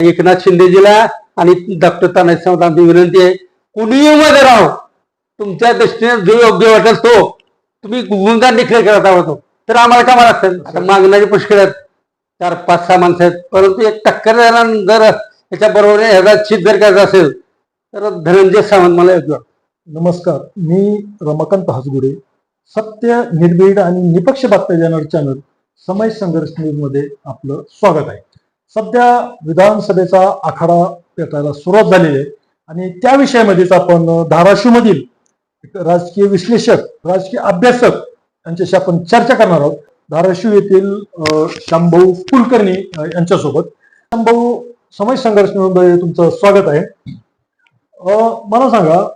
एकनाथ शिंदेजीला आणि डॉक्टर तानाजी सावंत आमची विनंती आहे. कुणीही उमेदवार राहो तुमच्या दृष्टीने जो योग्य वाटेल तो तुम्ही गुंगार डिक्लेअर करत आहोत. तर आम्हाला कामा लागतात आता मागणारे पुष्कळ आहेत. चार पाच सहा माणसं आहेत. परंतु एक टक्कर जर याच्या बरोबर ह्याचा जर करायचा असेल तर धनंजय सावंत मला योग्य नमस्कार. मी रमाकांत हसगुडे सत्य निर्भीड आणि निपक्ष बातम्या देणार चॅनल समय संघर्ष न्यूजमध्ये आपलं स्वागत आहे. सध्या विधानसभेचा आखाडा पेटायला सुरुवात झालेली आहे. आणि त्या विषयामध्येच आपण धाराशिवमधील राजकीय विश्लेषक राजकीय अभ्यासक यांच्याशी आपण चर्चा करणार आहोत. धाराशिव येथील अं, शांभाऊ कुलकर्णी यांच्यासोबत. शांभाऊ समय संघर्ष न्यूजमध्ये तुमचं स्वागत आहे. अं, मला सांगा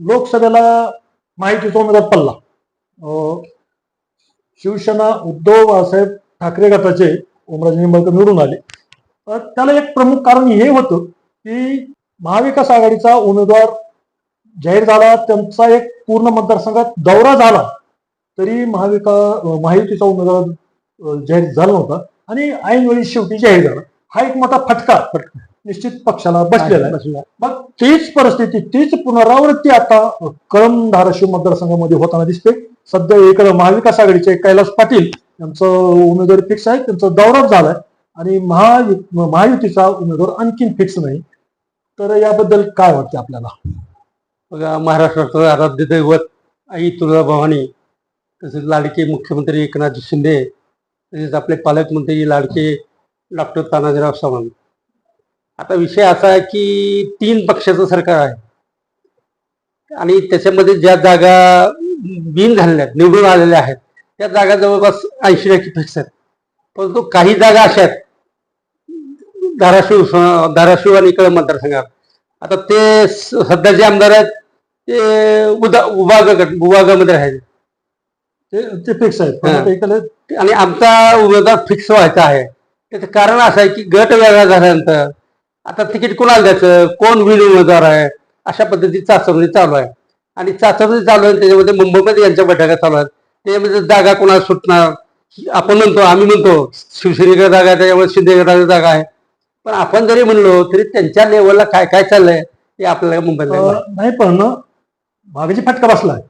लोकसभेला माहितीचा उमेदवार पडला. अं, शिवसेना उद्धव बाळासाहेब ठाकरे गटाचे ओमराजे निंबाळकर निवडून आले. त्याला एक प्रमुख कारण हे होतं की महाविकास आघाडीचा उमेदवार जाहीर झाला त्यांचा एक पूर्ण मतदारसंघात दौरा झाला तरी महाविका महायुतीचा उमेदवार जाहीर झाला नव्हता आणि ऐनवेळी शेवटी जाहीर झाला. हा एक मोठा फटका निश्चित पक्षाला बसलेला आहे. मग तीच परिस्थिती तीच पुनरावृत्ती आता कळम धाराशिव मतदारसंघामध्ये होताना दिसते. सध्या इकडे महाविकास आघाडीचे कैलास पाटील यांचं उमेदवारी फिक्स आहे त्यांचा दौराच झालाय. आणि महायु महायुतीचा उमेदवार आणखीन फिक्स नाही. तर याबद्दल काय वाटते आपल्याला? बघा महाराष्ट्राचं आराध्य दैवत आई तुळजाभवानी तसेच लाडके मुख्यमंत्री एकनाथ शिंदे तसेच आपले पालकमंत्री लाडके डॉक्टर तानाजीराव सावंत आता विषय असा आहे की तीन पक्षाचं सरकार आहे. आणि त्याच्यामध्ये ज्या जागा बिन झालेल्या आहेत निवडून आलेल्या आहेत त्या जागा जवळपास ऐंशी टक्के फिक्स आहेत. परंतु काही जागा अशा आहेत धाराशिव धाराशिव आणि इकडे मतदारसंघात. आता ते स- सध्या जे आमदार आहेत ते उदा उभाग गट विभागामध्ये आहेत. ते ते फिक्स आहे पण. आता इकडे आणि आमचा उमेदवार फिक्स व्हायचा आहे. त्याचं कारण असं आहे की गट वेगळा झाल्यानंतर आता तिकीट कोणाला द्यायचं? कोण विन उमेदवार आहे? अशा पद्धतीची चाचणी चालू आहे. आणि चाचणी चालू आहे त्याच्यामध्ये मुंबईमध्ये यांच्या बैठका चालू आहेत. त्याच्यामध्ये जागा कोणाला सुटणार? आपण म्हणतो आम्ही म्हणतो शिवसेनेकडे जागा आहे त्याच्यामुळे शिंदे गटाची जागा आहे. पण आपण जरी म्हणलो तरी त्यांच्या लेवलला काय काय चाललंय ते आपल्याला मुंबईला नाही पण मागाची फटका बसलाय.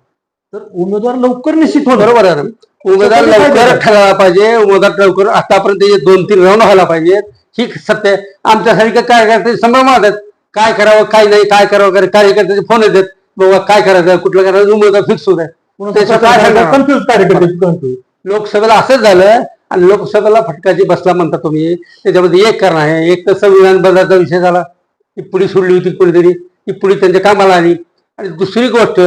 तर उमेदवार लवकर निश्चित होणार. बरोबर आहे. उमेदवार लवकर ठरायला पाहिजे. उमेदवार लवकर आतापर्यंत दोन तीन राऊंड व्हायला पाहिजे. ही सत्य. आहे. आमच्यासारखे कार्यकर्ते संभ्रमात आहेत काय करावं काय नाही काय करावं काय कार्यकर्त्याचे फोन येतात. बाबा काय करायचं कुठलं करायचं उमेदवार फिक्स होत आहे काय लोकसभेला असंच झालं आणि लोकसभेला फटकाची बसला म्हणता तुम्ही. त्याच्यामध्ये एक कारण आहे. एक तर संविधान बदलाचा विषय झाला. ती पुढे सोडली होती कोणीतरी. ती पुढे त्यांच्या कामाला आली. आणि दुसरी गोष्ट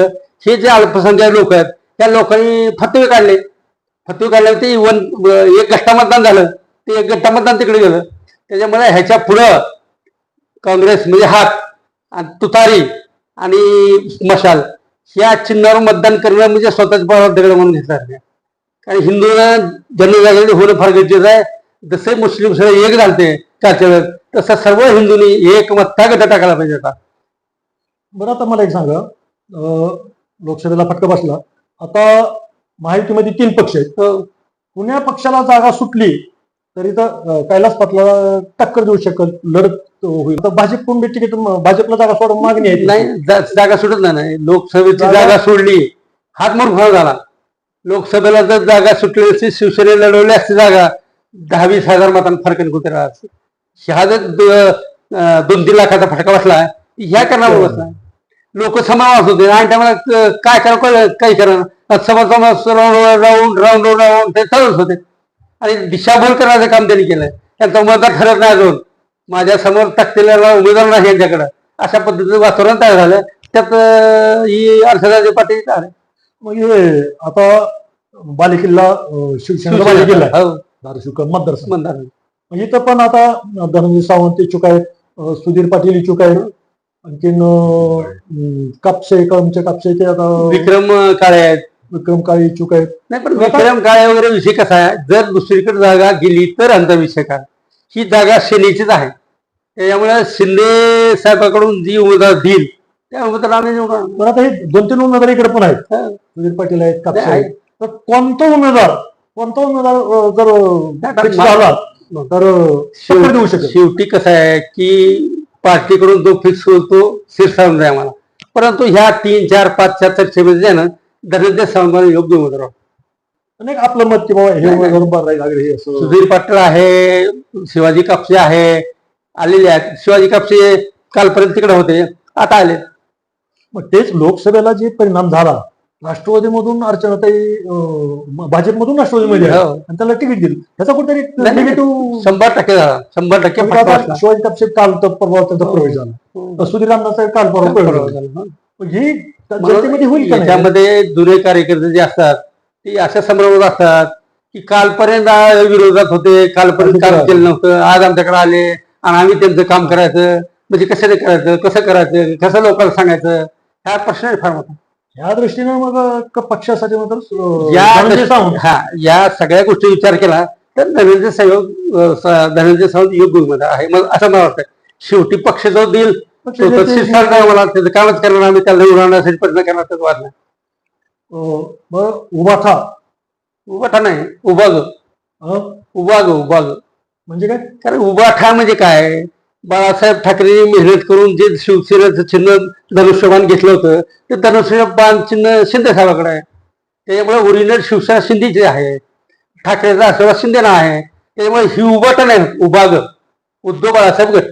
हे जे अल्पसंख्याक लोक आहेत त्या लोकांनी फतवे काढले. फतवे काढल्यावर ते वन एक गट्टा मतदान झालं. ते एक गट्टा मतदान तिकडे गेलं. त्याच्यामुळे ह्याच्या पुढं काँग्रेस म्हणजे हात आणि तुतारी आणि मशाल या चिन्हावर मतदान करणं म्हणजे स्वतःच बरोबर दगड म्हणून घेतलं नाही. कारण हिंदूंना जनजागृती होणं फार गरजेचं आहे. जसे मुस्लिम सगळे एक झालते त्याच्या वेळेस तसं सर्व हिंदूंनी एक मत्ता गट टाकायला पाहिजे होता. बरं आता मला एक सांगा. लोकसभेला फटका बसला. आता महायुतीमध्ये तीन पक्ष आहेत. तर पुण्या पक्षाला जागा सुटली तरी तर कैलास पाटला टक्कर देऊ शकत लढत होईल. तर भाजप कोण तिकीट भाजपला जागा सोडून मागणी आहे? नाही जागा सुटत नाही, लोकसभेची जागा- सोडली हात मोर झाला. लोकसभेला जर जागा सुटली असती शिवसेने लढवली असती जागा दहा वीस हजार मतांना फरक कुठे असते ह्या जर दोन तीन लाखाचा फटका बसला ह्या करणार बसला. लोक समावास होते आणि त्यामुळे काय करा कळलं काही करा? समाज राऊंड राऊंड राऊंड ते चालूच होते. आणि दिशाभूल करण्याचं काम त्यांनी केलंय. त्यांचा उमेदवार ठरत नाही अजून. माझ्यासमोर टाकलेला उमेदवार नाही यांच्याकडे. अशा पद्धतीचं वातावरण तयार झालं. त्यात ही अर्धराजे पाटील आले. मग आता बालेकिल्ला शिवसेना बालेकिल्ला आहे. हो, मतदारसंघ. मग इथं पण आता धनंजय सावंत इच्छुक आहेत. सुधीर पाटील इच्छुक आहेत. आणखीन अं, कापसे कळमचे कापसे ते आता विक्रम काळे आहेत. विक्रम काळे इच्छुक आहेत. नाही पण विक्रम काळे वगैरे विषय कसा आहे? जर दुसरीकडे जागा गेली तर अंत विषय काय ही जागा सेनेचीच आहे. त्याच्यामुळे शिंदे साहेबाकडून जी उमेदवार देईल त्या उमेदवार आम्ही निवडणार. पण आता हे दोन तीन उमेदवार इकडे पण आहेत. हा. सुधीर पाटील आहेत कापसे आहे. आहेत. तर कोणता उमेदवार कोणता उमेदवार जर झाला तर देऊ शेवटी कसं आहे की पार्टीकडून जो फिक्स होतो तो शिरसावून आहे आम्हाला. परंतु ह्या तीन चार पाचच्या चर्चेमध्ये जे आहे ना धनंजय सावंत योग्य उमेदवार नाही आपलं मत की बाबा हे. उमेदवार सुधीर पाटील आहे शिवाजी कापसे आहे आलेले आहेत. शिवाजी कापसे कालपर्यंत तिकडे होते आता आले. मग तेच लोकसभेला जे परिणाम झाला राष्ट्रवादीमधून अर्चनाताई भाजपमधून राष्ट्रवादीमध्ये. हो. आणि त्याला तिकीट दिलं ह्याचा कुठेतरी निगेटिव्ह शंभर टक्के झाला शंभर टक्के फटका बसला. शिवाजी कापसे काल तर परवा त्यांचा हो. प्रवेश झाला हो. सुधीर रामदास काल परवा प्रवेश झाला. मग ही जनतेमध्ये होईल का नाही याच्यामध्ये जुने कार्यकर्ते जे असतात ते अशा संभ्रमात असतात की कालपर्यंत आ- विरोधात होते कालपर्यंत काम केलं नव्हतं आज आमच्याकडे आले आणि आम्ही त्यांचं काम करायचं म्हणजे कसं नाही करायचं कसं करायचं कसं लोकांना सांगायचं हा प्रश्न आहे फार मोठा ह्या दृष्टीनं मग पक्षासाठी मग तर, अं, या धनंजय सावंत. हा या सगळ्या गोष्टी विचार केला तर धनंजय सावंत अं, स- धनंजय सावंत योग्य उमेदवार आहे. मग असं मला वाटतं शेवटी पक्ष जो देईल मला त्याचं कामच करणार आम्ही त्याला आणण्यासाठी प्रयत्न करणार त्याचा मग उभा था. उभा नाही उभा ग उभा ग उभा ग म्हणजे काय? कारण उभा ठा म्हणजे काय? बाळासाहेब ठाकरेंनी मेहनत करून जे शिवसेनेचं चिन्ह धनुष्यबाण घेतलं होतं ते धनुष्यबाण चिन्ह शिंदे साहेबाकडे आहे. त्याच्यामुळे ओरिजिनल शिवसेना शिंदेची आहे ठाकरेचा आशीर्वाद शिंदेना आहे. त्याच्यामुळे ही उभाटा नाही उभा ग उद्धव बाळासाहेब गट.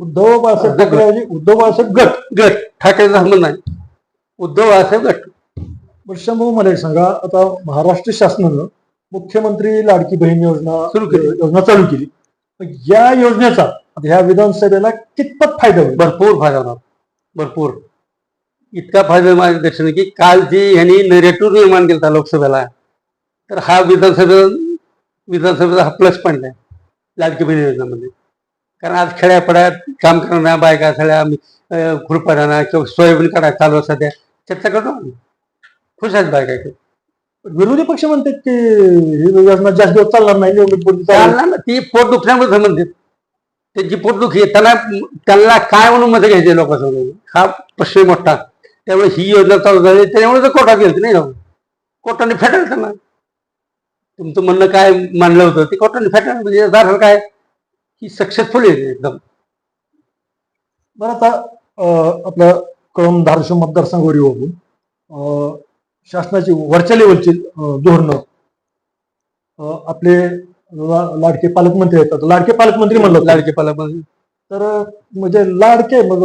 उद्धव बाळासाहेब ठाकरे उद्धव बाळासाहेब गट. गट. ठाकरेचा संबंध नाही. उद्धव बाळासाहेब गट. बरं, शंभू मला एक सांगा आता महाराष्ट्र शासनानं मुख्यमंत्री लाडकी बहीण योजना सुरू केली. योजना चालू केली. या योजनेचा ह्या विधानसभेला कितपत फायदा होईल? भरपूर फायदा होणार. भरपूर. इतका फायदा मार्गदर्शन की काल जे ह्यांनी नरेटिव्ह निर्माण केला लोकसभेला तर हा विधानसभे विधानसभेचा हा प्लस पॉईंट आहे. लाडकी बहीण योजनेमध्ये. कारण आज खेड्यापड्यात काम करणाऱ्या बायका सगळ्या खुरपाड्यांना किंवा सोयाबीन काढायला चालू सध्या चर्चा करतो. खुश आहेत बायका. विरोधी पक्ष म्हणतात की ही योजना जास्त दिवस चालणार नाही. ती पोट दुखण्यामुळे संबंधित. त्यांची पोटदुखी आहे त्यांना त्यांना काय म्हणून मध्ये घ्यायचे लोकांसमोर? हा प्रश्न मोठा. त्यामुळे ही योजना चालू झाली त्यामुळे तर कोर्टात गेलं नाही जाऊ कोर्टाने फेटाळलं त्यांना. तुमचं म्हणणं काय मानलं होतं ते कोर्टाने फेटाळलं म्हणजे याचा काय? की सक्सेसफुल आहे एकदम. बरं आता आपलं कळम धाराशिव मतदारसंघावर येऊ आपण अं, शासनाची वरच्या लेवलची धोरणं आपले लाडके पालकमंत्री येतात. लाडके पालकमंत्री म्हणलं. लाडके पालामध्ये तर म्हणजे लाडके मग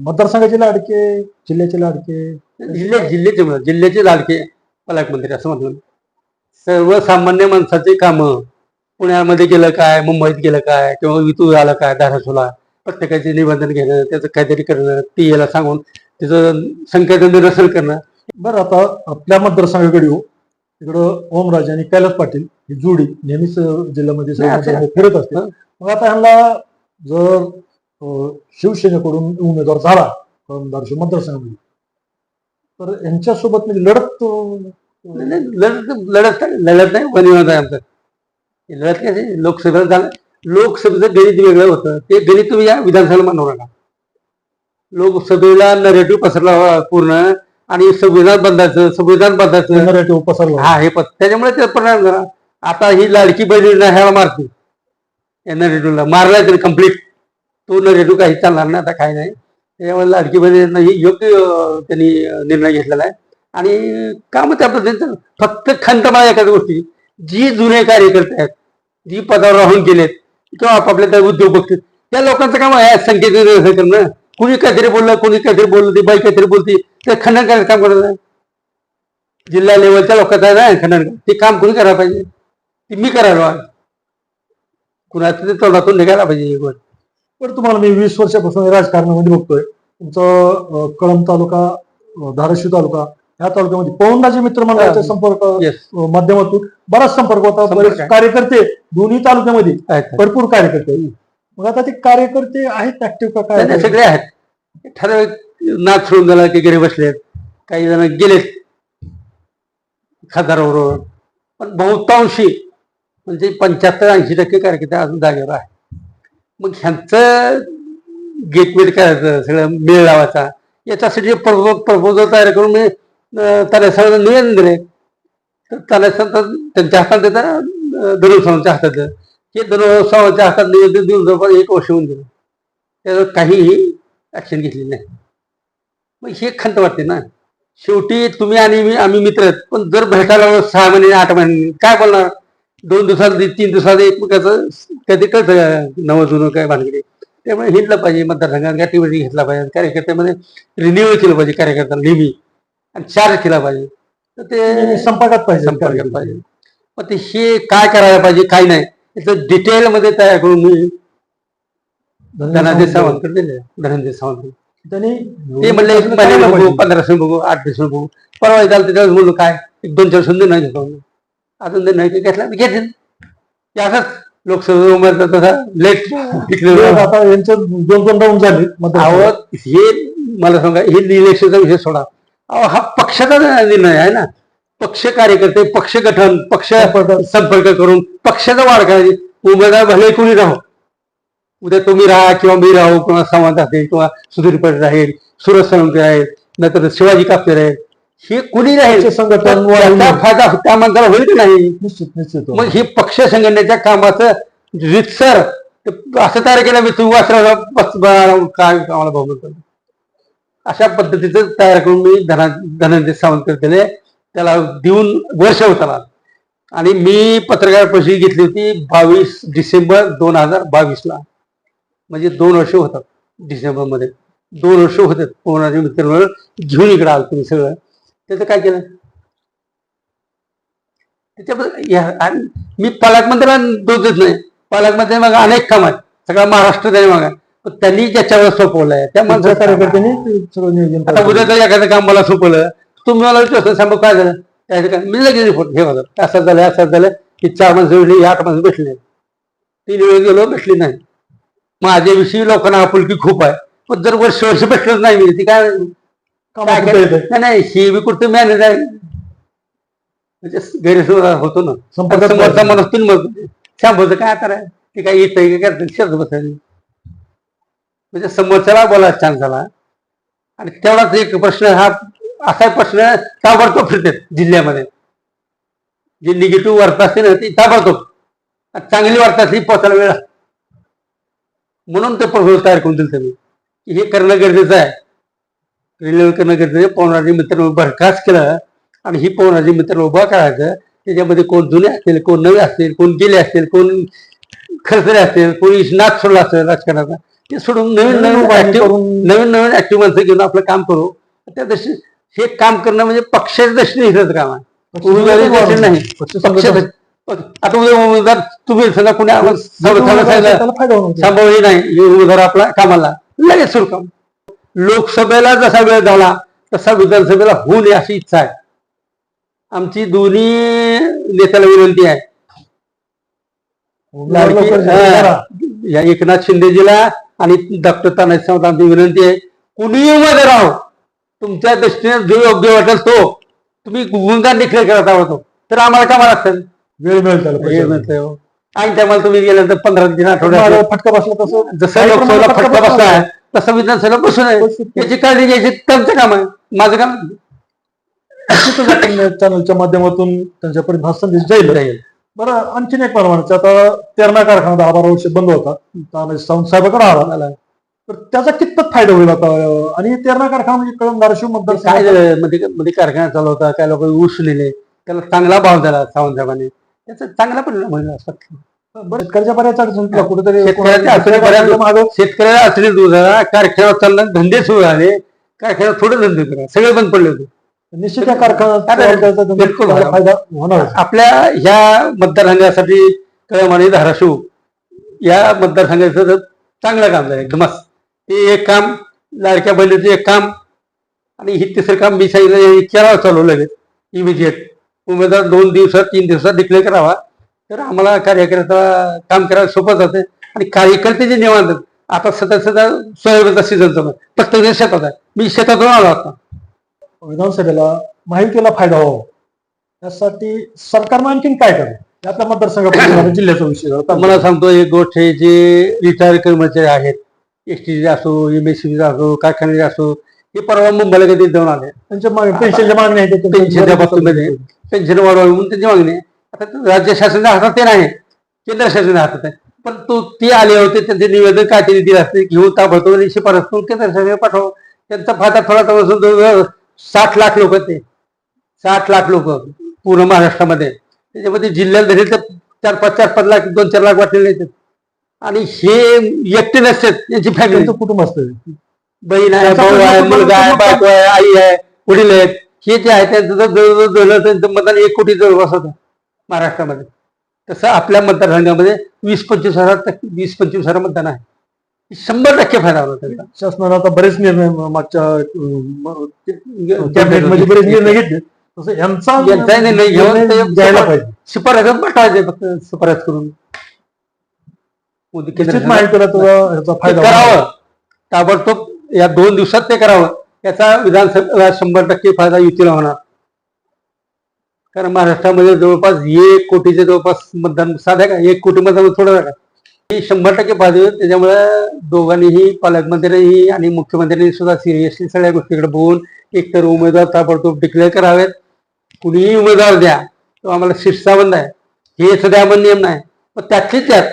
मतदारसंघाचे लाडके जिल्ह्याचे लाडके? जिल्हे जिल्ह्याचे म्हणा, जिल्ह्याचे लाडके पालकमंत्री असं म्हटलं सर्वसामान्य माणसाचे कामं. पुण्यामध्ये गेलं काय मुंबईत गेलं काय किंवा वितू आलं काय धाराशिवला प्रत्येकाचे निबंधन घेणं त्याचं काहीतरी करणं ती याला सांगून त्याचं संख्याचं निरसन करणं. बरं आता आपल्या मतदारसंघाकडे येऊ. इकडं ओमराज आणि कैलास पाटील ही जोडी नेहमीच जिल्ह्यामध्ये फिरत असते. मग आता ह्यांना जर शिवसेनेकडून उमेदवार झाला धाराशिव मतदारसंघामध्ये तर यांच्यासोबत म्हणजे लढत लढत लढत लढत नाही वनिवाद आहे आमचं. लढत काय लोकसभेला झालं. लोकसभेचं गणित वेगळं होतं. ते गणित तुम्ही या विधानसभेला मानू नका. लोकसभेला नरेटिव्ह पसरला पूर्ण. आणि संविधान बंदायचं संविधान पसरला हा हे पत त्याच्यामुळे ते परिणाम झाला. आता ही लाडकी बहिणी ह्याला मारते या नरेटिव्हला मारला तरी कंप्लीट तो नरेटिव्ह काही चालणार नाही आता काही नाही. त्याच्यामुळे लाडकी बहिणींना ही योग्य त्यांनी निर्णय घेतलेला आहे. आणि काम त्या पद्धतीचं. फक्त खंत मला एखाद्या गोष्टी. जी जुने कार्यकर्ते आहेत जी पदावर राहून गेलेत किंवा आपापल्या त्या उद्योग बघतील त्या लोकांचं काम आहे संकेत करणं. कुणी काहीतरी बोललं कुणी काहीतरी बोललं ती बाई काहीतरी बोलती. ते खंडन करायचं काम करत आहे जिल्हा लेवलच्या लोकांचं आहे खंडन ते काम कुणी करायला पाहिजे? ते मी करायला. कुणाचं ते तोंडातून निघायला पाहिजे गोष्ट पण तुम्हाला मी वीस वर्षापासून राजकारणामध्ये बघतोय. तुमचं अं, कळंब तालुका धाराशिव तालुका ह्या तालुक्यामध्ये पवनराजे मित्र मंडळाचा हा. संपर्क माध्यमातून बराच संपर्क होता. बरेच. कार्यकर्ते दोन्ही तालुक्यामध्ये आहेत भरपूर कार्यकर्ते. मग आता ते कार्यकर्ते आहेत ऍक्टिव्ह का नाही, काय नाही, सगळे आहेत. ठराविक नाच सोडून झाला की घरी बसलेत काही जण गेलेत. खासदाराबरोबर पण बहुतांशी म्हणजे पंच्याहत्तर ऐंशी टक्के कार्यकर्ते अजून जागेवर आहे मग ह्यांचं गेटवेट करायचं सगळं मेळ लावायचा याच्यासाठी प्रपोजल तयार करून मी अं, निवेदन दिले तर त्याला त्यांच्या हातात देता धरून हातात हे धनुष्याच्या हातात निवेदन देऊन जवळपास एक वर्ष होऊन गेलं. त्यावर काहीही ॲक्शन घेतली नाही. मग हे खंत वाटते ना. शेवटी तुम्ही आणि मी आम्ही मित्र आहेत. पण जर भेटायला सहा महिने आठ महिने काय बोलणार? दोन दिवसात तीन दिवसात एकमेकाचं कधी कळतं नवं जुनं काय भानगडी? त्यामुळे हिंडलं पाहिजे मतदारसंघात ऍक्टिव्हिटी घेतला पाहिजे. कार्यकर्त्यामध्ये रिन्यू केलं पाहिजे कार्यकर्त्याला नेहमी. आणि चार्ज केला पाहिजे. तर ते संपर्कात पाहिजे. संपर्कात पाहिजे. मग ते हे काय करायला पाहिजे काय नाही याचं डिटेलमध्ये तयार करून मी धनादेश सावंतकडे दिले धनंजय सावंत. त्यांनी ते म्हणले एक करायला महिन्याला बघू आठ दिवस बघू परवा झालं त्याच्यावर म्हणलो काय? एक दोन चार संधी नाही घेतो अजून जर नाही घेतला तर घेतील. ते असंच लोकसभा तसा लेट हे आता यांचं दोन दोन राऊंड झाले. अहो हे मला सांगा हे इलेक्शनचा विषय सोडा. अहो हा पक्षाचा निर्णय आहे ना. पक्ष कार्यकर्ते पक्ष गठन पक्ष संपर्क- संपर्क करून पक्षाचा वाढ करायची. उमेदवार भले कोणी राहो उद्या तुम्ही राहा किंवा मी राहू किंवा सावंत असेल किंवा सुधीर पाटील राहील सुरज सावंत राहील नाहीतर शिवाजी कापसे राहील हे कुणी संघटन त्याचा फायदा त्या माणसाला होईल की नाही? निश्चित निश्चित. मग हे पक्ष संघटनेच्या कामाचं रितसर असं तयार केलं मी तू वाचला बस बा- काय आम्हाला भाऊ अशा पद्धतीचं तयार करून मी धना धनंजय सावंत दिले. त्याला देऊन वर्ष होताना. आणि मी पत्रकार परिषद घेतली होती बावीस डिसेंबर दोन हजार बावीसला. म्हणजे दोन वर्ष होतात डिसेंबरमध्ये. दोन वर्ष होतात कोणाचे मित्र घेऊन इकडे आलो तुम्ही सगळं. त्याचं काय केलं? त्याच्याबद्दल मी पालकमंत्र्याला दोष देत नाही. पालकमंत्री मग अनेक काम आहेत. सगळा महाराष्ट्र त्याने मागा पण त्यांनी ज्याच्यावर सोपवलंय त्या माणसाच्या कार्यकर्त्यांनी आता उद्या एखादं काम मला सोपवलं तुम्ही मला विचारता सांगा काय झालं. त्याचं काय मी लगेच रिपोर्ट हे होतं असं झालं असं झालं की चार माणसं भेटली आठ माणसं भेटली नाही. तीन वेळ गेलो भेटली नाही. माझ्याविषयी लोकांना आपुलकी खूप आहे. पण जर वर्ष वर्ष भेटलंच नाही मी ती काय काय? नाही नाही ही बी कुठं मॅनेज आहे. म्हणजे गैरसमज होतो ना. संपर्कात समोरचा. माणूस तीन मग शंभरचं काय कराय ते काय येतंय का करतं शब्द बसायला म्हणजे समोरच्याला बोलायचा चान्स झाला. आणि तेवढाच एक प्रश्न हा असा प्रश्न ताबडतोब फिरतात जिल्ह्यामध्ये. जी निगेटिव्ह वार्ता असते ना ती ताबडतोब. आणि चांगली वार्ता असली पोचायला वेळ लागतो. म्हणून ते प्रपोजल तयार करून दिलं त्यांनी की हे करणं गरजेचं आहे. रिलेव करणं गरजेचं आहे. पवनाजी मित्र बरखास्त केलं आणि ही पवनाजी मित्र उभा करायचं. त्याच्यामध्ये कोण जुने असतील कोण नवे असतील कोण गेले असतील कोण खर्चले असतील कोणी नाच सोडला असेल राजकारणाचा ते सोडून नवीन नवीन ऍक्टिव्ह नवीन नवीन ऍक्टिव्ह माणसं घेऊन आपलं काम करू. त्या दृष्टी हे काम करणं म्हणजे पक्षाच्या दृष्टीने हिचं काम आहे. नाही. पक्ष. आता उमेदवार तुम्ही सांगा कुणी संभवही नाही. उमेदवार आपला कामाला. लगेच सुरू काम लोकसभेला जसा वेळ झाला तसा विधानसभेला होऊ नये अशी इच्छा आहे. आमची दोन्ही नेत्याला विनंती आहे. एकनाथ शिंदेजीला आणि डॉक्टर तानाजी सावंत आमची विनंती आहे. कुणीही उमेदवार आहो तुमच्या दृष्टीने जो योग्य वाटेल तो. तुम्ही गुन्हा डिक्लेअर करत आहोत तर आम्हाला कामाला लागतं. वेळ मिळेल त्याला प्रचाराला. म्हणतोय हो. आणि त्यामुळे तुम्ही गेल्यानंतर पंधरा तीन आठवड्यात तुम्हाला फटका बसला तसं? जसं लोकसभेला प्रमाणात फटका बसला. बसला. तसं विधानसभेला बसून आहे. बसू शकतो. याची काळजी घ्यायची त्यांचं काम आहे. माझं काम चॅनलच्या माध्यमातून त्यांच्यापर्यंत हा संदेश जाईल. बरं आणखीन एक म्हणायचं आता तेरणा कारखाना दहा बारा वर्ष बंद होता. तानाजी सावंत साहेबाकडे आला. तर त्याचा कितपत फायदा होईल आता? आणि तेरणा कारखाना म्हणजे कळम धाराशिव काय मतदार झालं मध्ये मध्ये कारखाना चालू होता. काय लोक ऊस त्याला चांगला भाव दिला सावंतसाहेबांनी त्याचा चांगला परिणाम होईल बरं. शेतकऱ्याच्या बऱ्याच अडचणी कुठेतरी शेतकऱ्याच्या अडचणी बऱ्याच- मागं शेतकऱ्याला अडचणी दूर झाला कारखान्यावर चालला धंदे सुरू झाले कारखान्यात थोडे धंदे करा सगळे बंद पडले होते. निश्चित बिलकुल चांगला बरोबर. फायदा होणार. आपल्या ह्या मतदारसंघासाठी कळम आणि धाराशिव या मतदारसंघाचं चांगलं काम झालं एकदमच ते एक काम लाडक्या बहिणीचं एक काम आणि हे तिसरं काम मी सांगितलं केरावं चालू लगेच. इमिजिएट उमेदवार दोन दिवसात तीन दिवसात डिक्लेअर करावा. तर आम्हाला कार्यकर्ता काम करायला सोपं जाते. आणि कार्यकर्ते जे निवांत आता सतत सतत सोयाबीनचा सीझन चालू प्रत्येक शेतात आहे. मी शेतातून आलो आता. विधानसभेला माहितीला फायदा व्हावा त्यासाठी सरकारनं आणखीन काय करावं? आपल्या मतदारसंघामध्ये जिल्ह्याचा विषय मला सांगतो एक गोष्ट जे रिटायर कर्मचारी आहेत एस टी असो एम एस सी असो कारखान्याचे असो हे परवा मुंबईला कधी जाऊन आले. त्यांच्या मागण्या पेन्शनच्या मागण्या आहेत पेन्शनच्या बाबतीमध्ये. पेन्शन वाढवावी म्हणून त्यांची मागणी आहे. आता राज्य शासनाच्या हातात ते नाही. केंद्र शासन हातात आहे. पण तो ते आले होते त्यांचे निवेदन काय त्यांनी दिलं असते घेऊन ताबडतोब आणि शिफारस करून केंद्र शासन पाठव. त्यांचा फायदा थोडा थोडा साठ लाख लोक ते. साठ लाख लोक पूर्ण महाराष्ट्रामध्ये. त्याच्यामध्ये जिल्ह्यात धरले तर चार पाच चार पाच लाख दोन चार लाख वाटलेले आणि हे एकटे नसतात त्यांची फॅमिली कुटुंब असतं. बहीण आहे भाऊ आहे मुलगा आहे बायको आहे आई आहे वडील आहेत हे जे आहे त्यांचं जर जवळजवळ झालं त्यांचं मतदान एक कोटी जवळपास होतं महाराष्ट्रामध्ये. तसं आपल्या मतदारसंघामध्ये वीस पंचवीस हजार टक्के वीस पंचवीस हजार मतदान आहे. शंभर टक्के फायदा होता त्यांचा. शासनाने आता बरेच निर्णय मागच्या कॅबिनेटमध्ये बरेच निर्णय घेतले. तसं यांचा यांचा निर्णय घेऊन ते घ्यायला पाहिजे. शिफारस पाठवायचे फक्त शिफारस करून. मोदी केंद्र निश्चित सरकार- माहितीला तुला ह्याचा ते फायदा होणार. करावं ताबडतोब या दोन दिवसात ते करावं. याचा विधानसभा शंभर टक्के फायदा युतीला होणार. कारण महाराष्ट्रामध्ये जवळपास एक कोटीचे जवळपास मतदान साध्या का? एक कोटी मतदान थोडं का? हे शंभर टक्के फायदे होईल. त्याच्यामुळे दोघांनीही पालकमंत्र्यांनीही आणि मुख्यमंत्र्यांनी सुद्धा सिरियसली सगळ्या गोष्टीकडे बघून एकतर उमेदवार ताबडतोब डिक्लेअर करावेत. कुणीही उमेदवार द्या. तो आम्हाला शिष्टाबंद आहे. हे सध्या आम्हाला नियम नाही. पण त्यातली त्यात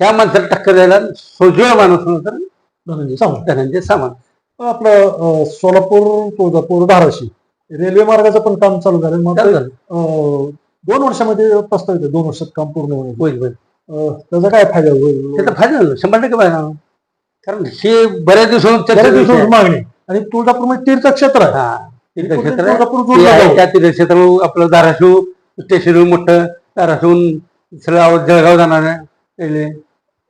ह्या माणसाला टक्कर द्यायला सोजवळ माणूस म्हणून धनंजय सावंत. धनंजय सावंत. आपलं सोलापूर तुळजापूर धाराशिव रेल्वे मार्गाचं पण काम चालू झालं मग झालं. दोन वर्षामध्ये प्रस्ताव येतो दोन वर्षात काम पूर्ण होईल. होईल होईल. अं, त्याचा काय फायदा होईल? त्याचा फायदा होईल. शंभर टक्के फायदा. कारण हे बऱ्याच दिवसांपासून चर्चेचा बऱ्याच विषय दिवसाची आहे. मागणी आणि तुळजापूरमध्ये तीर्थक्षेत्र आहे. हा, तीर्थक्षेत्र आहे. तुळजापूर ते. त्या तीर्थक्षेत्र. आपलं धाराशिव स्टेशन मोठं. धाराशिवून सगळं जळगाव जाणार आहे. रेल्वे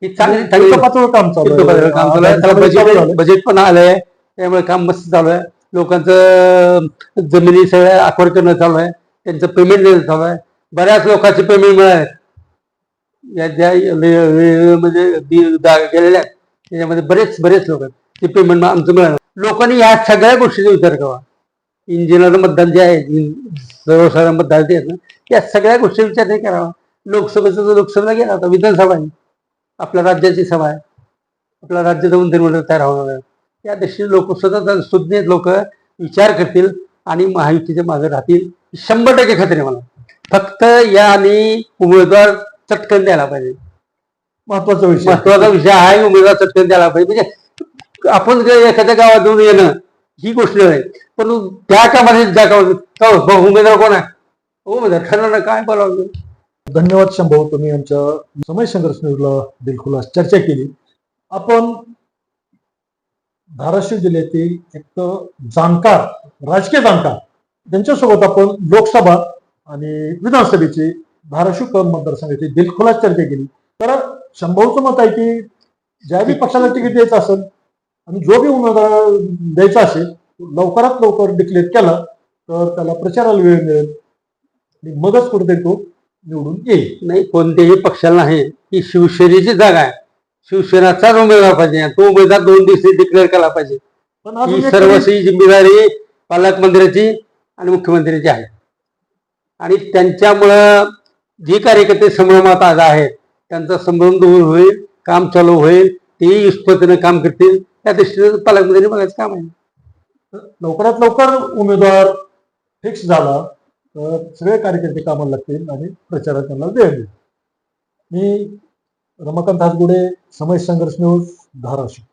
ही चांगली चांगली युद्धपातळीवर काम चालू युद्धपातळीवर काम चालू आहे. त्याला चालू बजेट पण आलंय. त्यामुळे काम मस्त चालू आहे. लोकांचं जमिनी सगळ्या आखवर करणं चालू आहे. त्यांचं पेमेंट देणं चालू आहे. बऱ्याच लोकांचे पेमेंट मिळाले या ज्या म्हणजे गेलेल्या आहेत, त्याच्यामध्ये बरेच बरेच लोक आहेत. ते पेमेंट आमचं मिळालं. लोकांनी या सगळ्या गोष्टीचा विचार करावा. इंजिनियर मतदान जे आहे इन- सर्वसाधारण मतदान जे आहेत ना त्या सगळ्या गोष्टी विचार नाही करावा. लोकसभेचा जो लोकसभेला गेला होता विधानसभा आहे आपल्या राज्याची सभा आहे. आपल्या राज्याचं मंत्रिमंडळ तयार होणार आहे. त्या दृष्टीने लोक स्वतः सुज्ञ लोक विचार करतील आणि महायुतीच्या मागे राहतील शंभर टक्के खात्री मला. फक्त याने उमेदवार चटकन द्यायला पाहिजे. महत्त्वाचा विषय. महत्त्वाचा विषय आहे उमेदवार चटकन द्यायला पाहिजे. म्हणजे आपण एखाद्या गावातून येणं ही गोष्ट आहे पण त्या कामाने ज्या गावात हो, उमेदवार कोण आहे? उमेदवार ठरवणं काय बोलावं? धन्यवाद शंभू तुम्ही आमच्या समय संघर्ष न्यूजला दिलखुलास चर्चा केली. आपण धाराशिव जिल्ह्यातील एक जाणकार राजकीय जाणकार त्यांच्यासोबत आपण लोकसभा आणि विधानसभेची धाराशिव क मतदारसंघाची दिलखुलास चर्चा केली. तर शंभूचं मत आहे की ज्या बी पक्षाला तिकीट द्यायचं असेल आणि जो बी उमेदवार द्यायचा असेल लवकरात लवकर डिक्लेअर केला तर त्याला प्रचाराला वेळ मिळेल. आणि मगच कुठेतरी तो निवडून येईल. नाही कोणत्याही पक्षाला नाही. ही शिवसेनेची जागा आहे. शिवसेनाचाच उमेदवार पाहिजे तो उमेदवार दोन दिवशी डिक्लेअर केला पाहिजे. पण ही सर्वस्वी जिम्मेदारी पालकमंत्र्याची आणि मुख्यमंत्र्याची आहे. आणि त्यांच्यामुळं जे कार्यकर्ते संभ्रमात आज आहेत त्यांचा संभ्रम दूर होईल काम चालू होईल तेही युष्पतीनं काम करतील. त्या दृष्टीने पालकमंत्र्यांनी बघायचं काम आहे. लवकरात लवकर उमेदवार फिक्स झाला. सगळे कार्यकर्ते कामाला लागतील आणि प्रचारात त्यांना वेळ मिळेल. मी रमाकांत हातगुडे समय संघर्ष न्यूज धाराशिव.